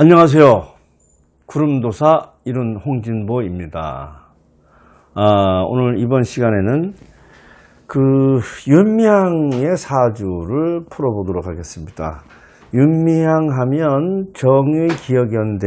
안녕하세요. 구름도사 이룬 홍진보입니다. 아, 오늘 이번 시간에는 그 윤미향의 사주를 풀어보도록 하겠습니다. 윤미향 하면 정의 기억연대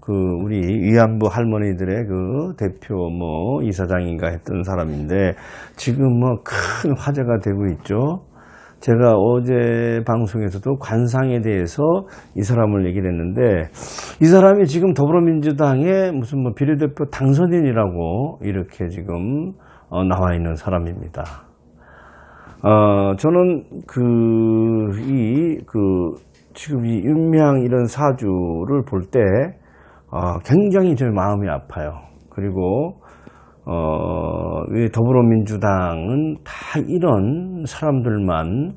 그 우리 위안부 할머니들의 그 대표 뭐 이사장인가 했던 사람인데 지금 뭐 큰 화제가 되고 있죠. 제가 어제 방송에서도 관상에 대해서 이 사람을 얘기를 했는데 이 사람이 지금 더불어민주당의 무슨 뭐 비례대표 당선인이라고 이렇게 지금 어, 나와 있는 사람입니다. 어, 저는 그, 이, 그, 지금 이 윤미향 이런 사주를 볼 때, 어, 굉장히 제 마음이 아파요. 그리고, 어, 왜 더불어민주당은 다 이런 사람들만,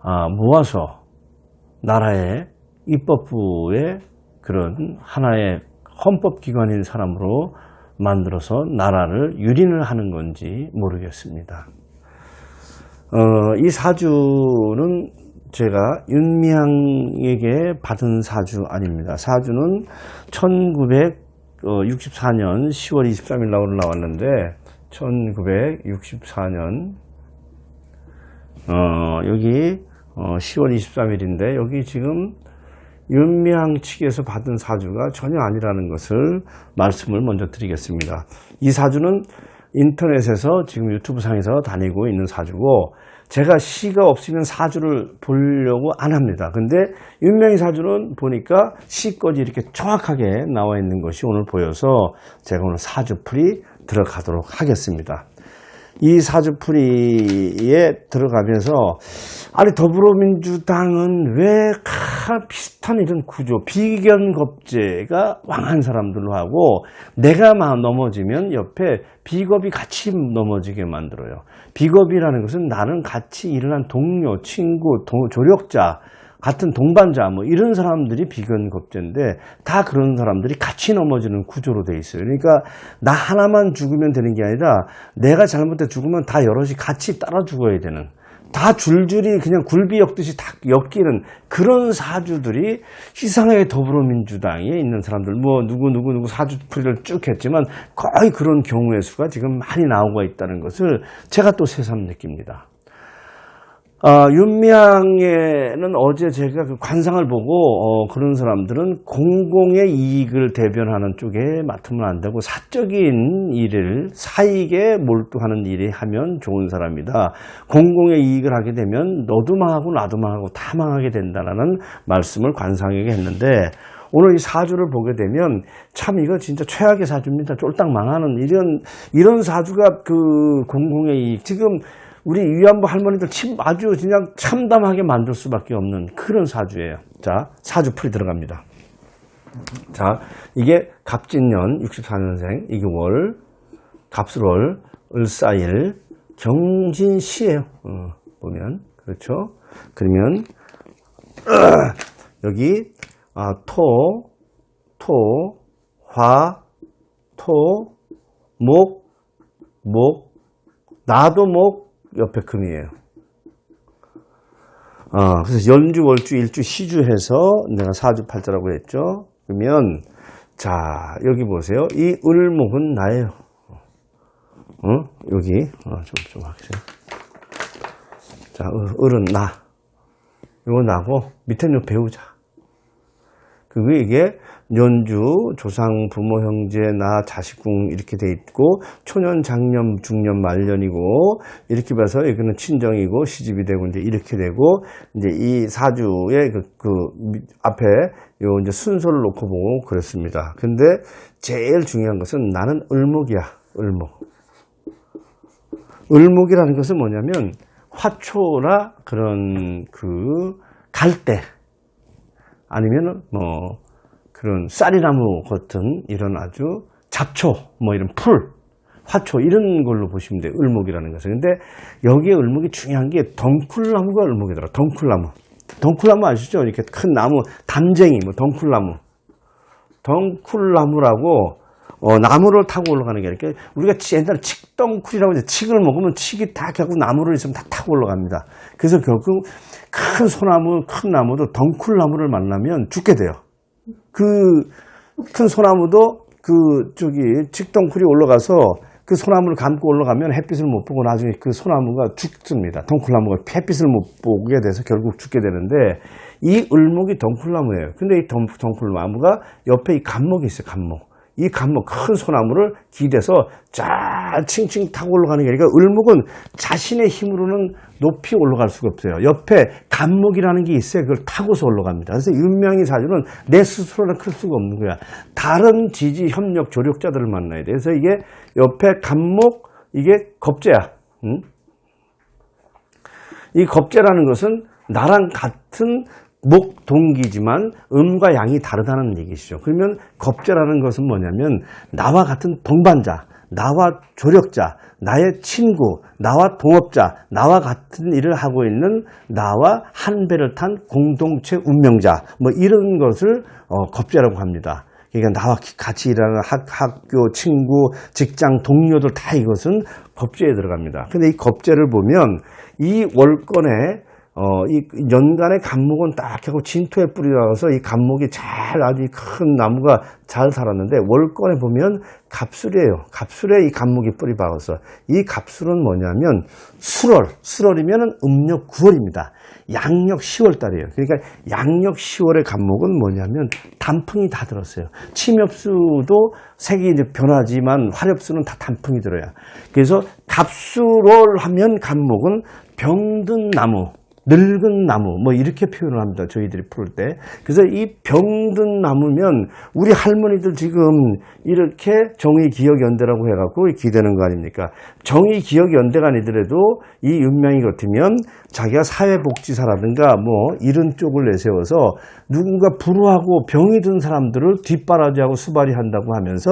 아, 모아서 나라의 입법부의 그런 하나의 헌법기관인 사람으로 만들어서 나라를 유린을 하는 건지 모르겠습니다. 어, 이 사주는 제가 윤미향에게 받은 사주 아닙니다. 사주는 1964년 10월 23일 나오는 나왔는데 1964년 어, 여기 어, 10월 23일인데 여기 지금 윤미향 측에서 받은 사주가 전혀 아니라는 것을 말씀을 먼저 드리겠습니다. 이 사주는 인터넷에서 지금 유튜브 상에서 다니고 있는 사주고 제가 시가 없으면 사주를 보려고 안 합니다. 근데 윤명희 사주는 보니까 시까지 이렇게 정확하게 나와 있는 것이 오늘 보여서 제가 오늘 사주풀이 들어가도록 하겠습니다. 이 사주풀이에 들어가면서 아니 더불어민주당은 왜 비슷한 이런 구조 비견겁제가 왕한 사람들로 하고 내가 막 넘어지면 옆에 비겁이 같이 넘어지게 만들어요. 비겁이라는 것은 나는 같이 일어난 동료, 친구, 도, 조력자 같은 동반자 뭐 이런 사람들이 비견겁제인데 다 그런 사람들이 같이 넘어지는 구조로 돼 있어요. 그러니까 나 하나만 죽으면 되는 게 아니라 내가 잘못해 죽으면 다 여럿이 같이 따라 죽어야 되는 다 줄줄이 그냥 굴비 엮듯이 다 엮이는 그런 사주들이 이상하게 더불어민주당에 있는 사람들 뭐 누구 누구 누구 사주풀이를 쭉 했지만 거의 그런 경우의 수가 지금 많이 나오고 있다는 것을 제가 또 새삼 느낍니다. 아, 윤미향에는 어제 제가 그 관상을 보고 어, 그런 사람들은 공공의 이익을 대변하는 쪽에 맡으면 안 되고 사적인 일을 사익에 몰두하는 일이 하면 좋은 사람이다. 공공의 이익을 하게 되면 너도 망하고 나도 망하고 다 망하게 된다라는 말씀을 관상에게 했는데 오늘 이 사주를 보게 되면 참 이거 진짜 최악의 사주입니다. 쫄딱 망하는 이런 이런 사주가 그 공공의 이익 지금 우리 위안부 할머니들 침 아주 그냥 참담하게 만들 수밖에 없는 그런 사주예요. 자, 사주 풀이 들어갑니다. 자, 이게 갑진년 64년생 이게 월 갑술월 을사일 경진시예요. 어, 보면 그렇죠. 그러면 여기 아, 토, 토, 화, 토, 목, 목, 나도 목, 옆에 금이에요. 아, 그래서 연주, 월주, 일주, 시주 해서 내가 사주 팔자라고 했죠. 그러면, 자, 여기 보세요. 이 을목은 나예요. 어? 여기, 어, 좀, 좀 하세요. 자, 을- 을은 나. 이거 나고, 밑에는 요 배우자. 그게 이게 연주, 조상, 부모, 형제, 나, 자식궁 이렇게 돼 있고 초년, 장년, 중년, 말년이고 이렇게 봐서 여기는 친정이고 시집이 되고 이제 이렇게 되고 이제 이 사주의 그, 그 밑- 앞에 요 이제 순서를 놓고 보고 그렇습니다. 근데 제일 중요한 것은 나는 을목이야. 을목. 을목이라는 것은 뭐냐면 화초나 그런 그 갈대 아니면은 뭐 그런 쌀이나무 같은 이런 아주 잡초 뭐 이런 풀 화초 이런 걸로 보시면 돼요. 을목이라는 것은. 근데 여기에 을목이 중요한 게 덩쿨나무가 을목이더라. 덩쿨나무. 덩쿨나무 아시죠? 이렇게 큰 나무 담쟁이 뭐 덩쿨나무. 덩쿨나무라고 어, 나무를 타고 올라가는 게 이렇게 우리가 치- 옛날에 칡덩쿨이라고 이제 칡을 먹으면 칡이 다 결국 나무를 있으면 다 타고 올라갑니다. 그래서 결국 큰 소나무, 큰 나무도 덩쿨나무를 만나면 죽게 돼요. 그 큰 소나무도 그 저기 직덩굴이 올라가서 그 소나무를 감고 올라가면 햇빛을 못 보고 나중에 그 소나무가 죽습니다. 덩굴나무가 햇빛을 못 보게 돼서 결국 죽게 되는데 이 을목이 덩굴나무예요. 근데 이 덩, 덩굴나무가 옆에 이 감목이 있어요. 감목. 이 감목 큰 소나무를 기대서 쫙 칭칭 타고 올라가는 게 아니라 을목은 자신의 힘으로는 높이 올라갈 수가 없어요. 옆에 감목이라는 게 있어요. 그걸 타고서 올라갑니다. 그래서 윤명이 사주는 내 스스로는 클 수가 없는 거야. 다른 지지, 협력, 조력자들을 만나야 돼. 그래서 이게 옆에 감목, 이게 겁재야. 응? 이 겁재라는 것은 나랑 같은 목 동기지만 음과 양이 다르다는 얘기시죠. 그러면 겁재라는 것은 뭐냐면 나와 같은 동반자, 나와 조력자, 나의 친구, 나와 동업자, 나와 같은 일을 하고 있는 나와 한 배를 탄 공동체 운명자, 뭐 이런 것을 어, 겁재라고 합니다. 그러니까 나와 같이 일하는 학, 학교, 친구, 직장, 동료들 다 이것은 겁재에 들어갑니다. 근데 이 겁재를 보면 이 월권에 어, 이 연간의 감목은 딱 하고 진토에 뿌리 나가서 이 감목이 잘 아주 큰 나무가 잘 자랐는데 월권에 보면 갑술이에요. 갑술에 이 감목이 뿌리 박아서 이 갑술은 뭐냐면 수월, 수월이면 음력 9월입니다. 양력 10월 달이에요. 그러니까 양력 10월의 감목은 뭐냐면 단풍이 다 들었어요. 침엽수도 색이 이제 변하지만 화렵수는 다 단풍이 들어요. 그래서 갑술월 하면 감목은 병든 나무, 늙은 나무 뭐 이렇게 표현을 합니다. 저희들이 풀 때. 그래서 이 병든 나무면 우리 할머니들 지금 이렇게 정의기억연대라고 해갖고 기대는 거 아닙니까? 정의기억연대가 아니더라도 이 윤명이 같으면 자기가 사회복지사라든가 뭐 이런 쪽을 내세워서 누군가 불우하고 병이 든 사람들을 뒷바라지하고 수발이 한다고 하면서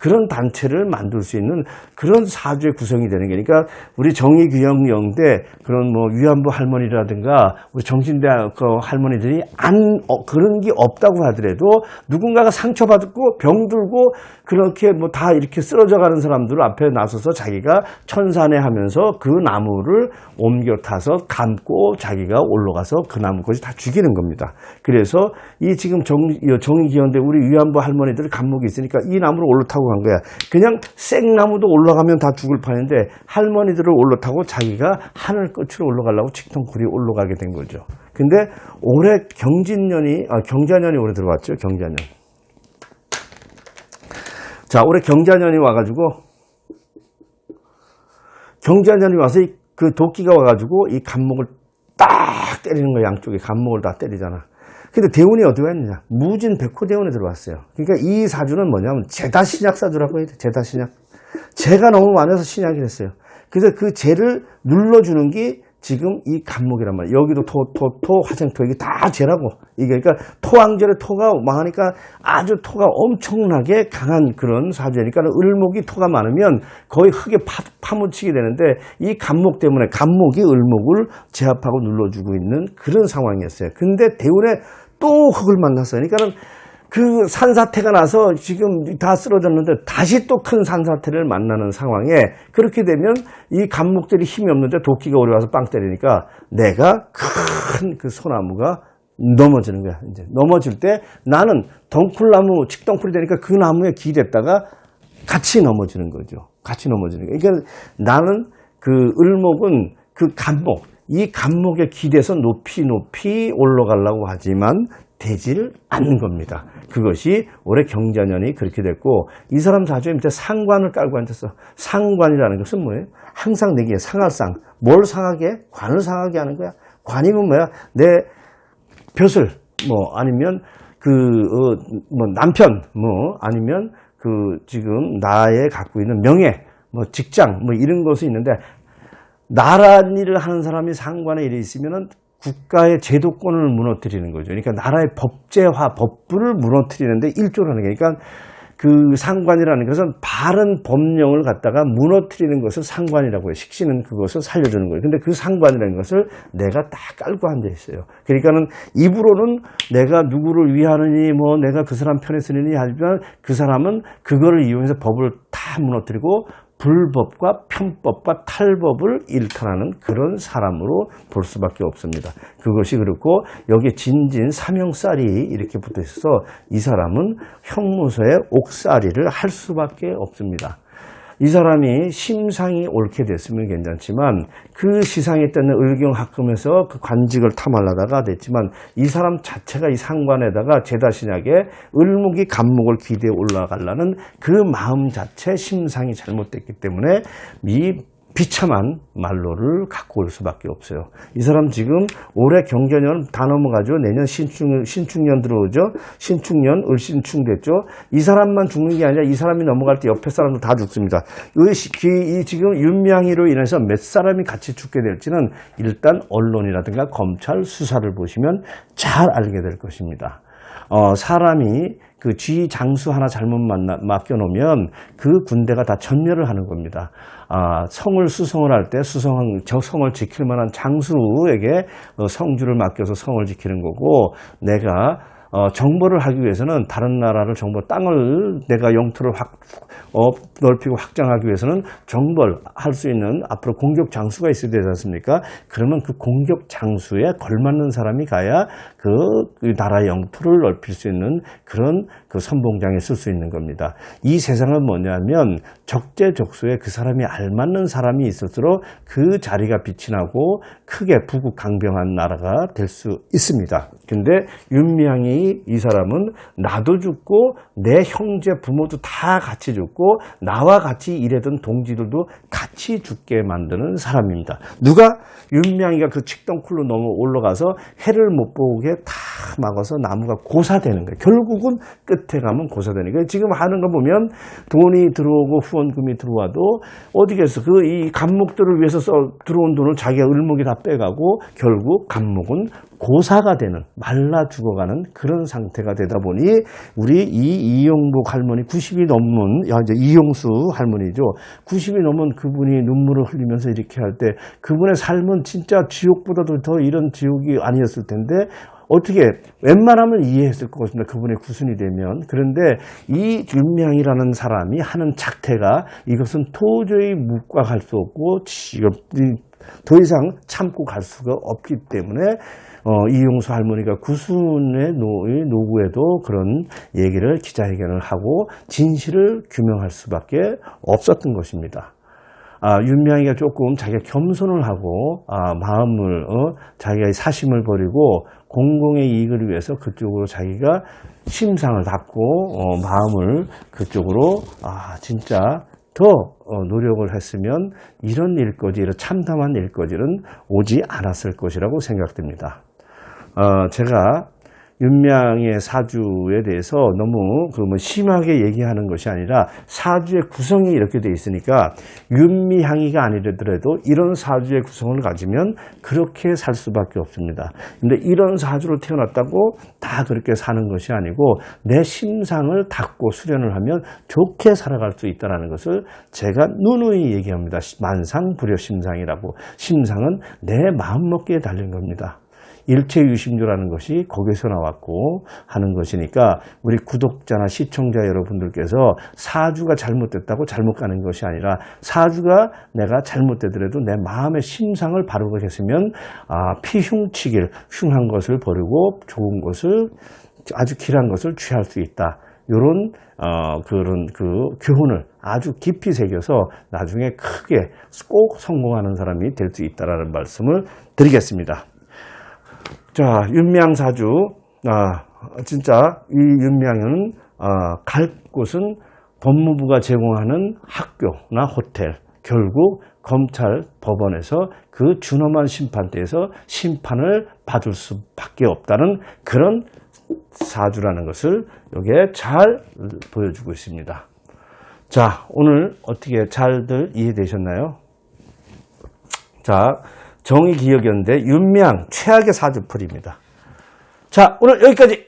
그런 단체를 만들 수 있는 그런 사주의 구성이 되는 게 그러니까 우리 정의기억연대 그런 뭐 위안부 할머니라든가 우리 정신대학 그 할머니들이 안 어, 그런 게 없다고 하더라도 누군가가 상처받고 병들고 그렇게 뭐 다 이렇게 쓰러져 가는 사람들 앞에 나서서 자기가 천산에 하면서 그 나무를 옮겨 타서 감고 자기가 올라가서 그 나무까지 다 죽이는 겁니다. 그래서 이 지금 정, 정의기원대 우리 위안부 할머니들 감목이 있으니까 이 나무를 올라타고 간 거야. 그냥 생나무도 올라가면 다 죽을 판인데 할머니들을 올라타고 자기가 하늘 끝으로 올라가려고 직통굴이 올라 가게 된 거죠. 근데 올해 경진년이, 아, 경자년이 올해 들어왔죠. 경자년. 자, 올해 경자년이 와가지고, 경자년이 와서 이- 그 도끼가 와가지고 이 감목을 딱 때리는 거야. 양쪽에 감목을 다 때리잖아. 근데 대운이 어디가 있느냐? 무진 백호 대운에 들어왔어요. 그러니까 이 사주는 뭐냐면 제다 신약 사주라고 해야 돼. 제다 신약. 재가 너무 많아서 신약이 됐어요. 그래서 그 재를 눌러주는 게 지금 이 간목이란 말이에요. 여기도 토, 토, 토, 화생토, 이게 다 재라고. 이게 그러니까 토왕절에 토가 망하니까 아주 토가 엄청나게 강한 그런 사주니까 을목이 토가 많으면 거의 흙에 파, 파묻히게 되는데 이 간목 때문에 간목이 을목을 제압하고 눌러주고 있는 그런 상황이었어요. 근데 대운에 또 흙을 만났어요. 그러니까는 그 산사태가 나서 지금 다 쓰러졌는데 다시 또 큰 산사태를 만나는 상황에 그렇게 되면 이 감목들이 힘이 없는데 도끼가 오려와서 빵 때리니까 내가 큰 그 소나무가 넘어지는 거야. 이제 넘어질 때 나는 덩쿨나무, 칡덩쿨이 되니까 그 나무에 기댔다가 같이 넘어지는 거죠. 같이 넘어지는 거예요. 그러니까 나는 그 을목은 그 간목, 이 간목에 기대서 높이 높이 올라가려고 하지만 되질 않는 겁니다. 그것이 올해 경자년이 그렇게 됐고 이 사람 사주에 밑에 상관을 깔고 앉았어. 상관이라는 것은 뭐예요? 항상 내게 상할 상. 뭘 상하게? 관을 상하게 하는 거야. 관이면 뭐야? 내 벼슬 뭐 아니면 그뭐 남편 뭐 아니면 그 지금 나의 갖고 있는 명예 뭐 직장 뭐 이런 것이 있는데 나란 일을 하는 사람이 상관에 일이 있으면은 국가의 제도권을 무너뜨리는 거죠. 그러니까 나라의 법제화, 법부를 무너뜨리는데 일조를 하는 게 그러니까 그 상관이라는 것은 바른 법령을 갖다가 무너뜨리는 것을 상관이라고 해요. 식신은 그것을 살려주는 거예요. 근데 그 상관이라는 것을 내가 딱 깔고 앉아 있어요. 그러니까는 입으로는 내가 누구를 위하느니 뭐 내가 그 사람 편에 서느니 하지만 그 사람은 그거를 이용해서 법을 다 무너뜨리고 불법과 편법과 탈법을 일탈하는 그런 사람으로 볼 수밖에 없습니다. 그것이 그렇고 여기에 진진 사명살이 이렇게 붙어 있어서 이 사람은 형무소에 옥살이를 할 수밖에 없습니다. 이 사람이 심상이 옳게 됐으면 괜찮지만 그 시상에 때는 의경학금에서 그 관직을 탐하려다가 됐지만 이 사람 자체가 이 상관에다가 제다신약에 을목이 간목을 기대에 올라가려는 그 마음 자체 심상이 잘못됐기 때문에 이 비참한 말로를 갖고 올 수밖에 없어요. 이 사람 지금 올해 경견년 다 넘어가죠. 내년 신축, 신축년 들어오죠. 신축년, 을신축 됐죠. 이 사람만 죽는 게 아니라 이 사람이 넘어갈 때 옆에 사람도 다 죽습니다. 이 지금 윤명희로 인해서 몇 사람이 같이 죽게 될지는 일단 언론이라든가 검찰 수사를 보시면 잘 알게 될 것입니다. 어, 사람이 그 쥐 장수 하나 잘못 만나, 맡겨놓으면 그 군대가 다 전멸을 하는 겁니다. 아, 성을 수성을 할 때 수성, 저 성을 지킬 만한 장수에게 어, 성주를 맡겨서 성을 지키는 거고 내가 어, 정보를 하기 위해서는 다른 나라를 정보 땅을 내가 영토를 확 어, 넓히고 확장하기 위해서는 정벌 할 수 있는 앞으로 공격 장수가 있어야 되지 않습니까? 그러면 그 공격 장수에 걸맞는 사람이 가야 그, 그 나라의 영토를 넓힐 수 있는 그런 그 선봉장에 쓸 수 있는 겁니다. 이 세상은 뭐냐면 적재적소에 그 사람이 알맞는 사람이 있을수록 그 자리가 빛이 나고 크게 부국 강병한 나라가 될 수 있습니다. 근데 윤미향이 이 사람은 나도 죽고 내 형제 부모도 다 같이 죽고 나와 같이 일하던 동지들도 같이 죽게 만드는 사람입니다. 누가 윤미향이가 그 칙덩쿨로 넘어 올라가서 해를 못 보게 다 막아서 나무가 고사되는 거예요. 결국은 끝에 가면 고사되는 거예요. 지금 하는 거 보면 돈이 들어오고 후원 금이 들어와도 어디겠어. 그이 감목들을 위해서 써 들어온 돈을 자기가 을목이 다 빼가고 결국 감목은 고사가 되는 말라 죽어가는 그런 상태가 되다 보니 우리 이 이용복 할머니 90이 넘은 야 이제 이용수 할머니죠 90이 넘은 그분이 눈물을 흘리면서 이렇게 할 때 그분의 삶은 진짜 지옥보다도 더 이런 지옥이 아니었을 텐데 어떻게 웬만하면 이해했을 것 같습니다. 그분의 구순이 되면. 그런데 이 윤명이라는 사람이 하는 작태가 이것은 도저히 묵과갈 수 없고 지금 이- 더 이상 참고 갈 수가 없기 때문에 어, 이용수 할머니가 구순의 노, 의 노구에도 그런 얘기를 기자회견을 하고 진실을 규명할 수밖에 없었던 것입니다. 아, 윤명이가 조금 자기가 겸손을 하고 아, 마음을 어, 자기가 이 사심을 버리고 공공의 이익을 위해서 그쪽으로 자기가 심상을 닫고 어, 마음을 그쪽으로 아 진짜 더 어, 노력을 했으면 이런 일거지, 이런 참담한 일거지는 오지 않았을 것이라고 생각됩니다. 어, 제가 윤명의 사주에 대해서 너무 그뭐 심하게 얘기하는 것이 아니라 사주의 구성이 이렇게 돼 있으니까 윤미향이가 아니더라도 이런 사주의 구성을 가지면 그렇게 살 수밖에 없습니다. 근데 이런 사주로 태어났다고 다 그렇게 사는 것이 아니고 내 심상을 닫고 수련을 하면 좋게 살아갈 수 있다는 것을 제가 누누이 얘기합니다. 만상불여 심상이라고. 심상은 내 마음먹기에 달린 겁니다. 일체 유심조라는 것이 거기서 나왔고 하는 것이니까 우리 구독자나 시청자 여러분들께서 사주가 잘못됐다고 잘못 가는 것이 아니라 사주가 내가 잘못되더라도 내 마음의 심상을 바르고 했으면 아, 피흉치길 흉한 것을 버리고 좋은 것을 아주 길한 것을 취할 수 있다. 요런 어, 그런 그 교훈을 아주 깊이 새겨서 나중에 크게 꼭 성공하는 사람이 될 수 있다라는 말씀을 드리겠습니다. 자, 윤명사주. 아, 진짜 이 윤명은 아, 갈 곳은 법무부가 제공하는 학교나 호텔, 결국 검찰, 법원에서 그 준엄한 심판대에서 심판을 받을 수밖에 없다는 그런 사주라는 것을 여기에 잘 보여주고 있습니다. 자, 오늘 어떻게 잘들 이해되셨나요? 자, 정의기억연대 윤명 최악의 사주풀이입니다. 자, 오늘 여기까지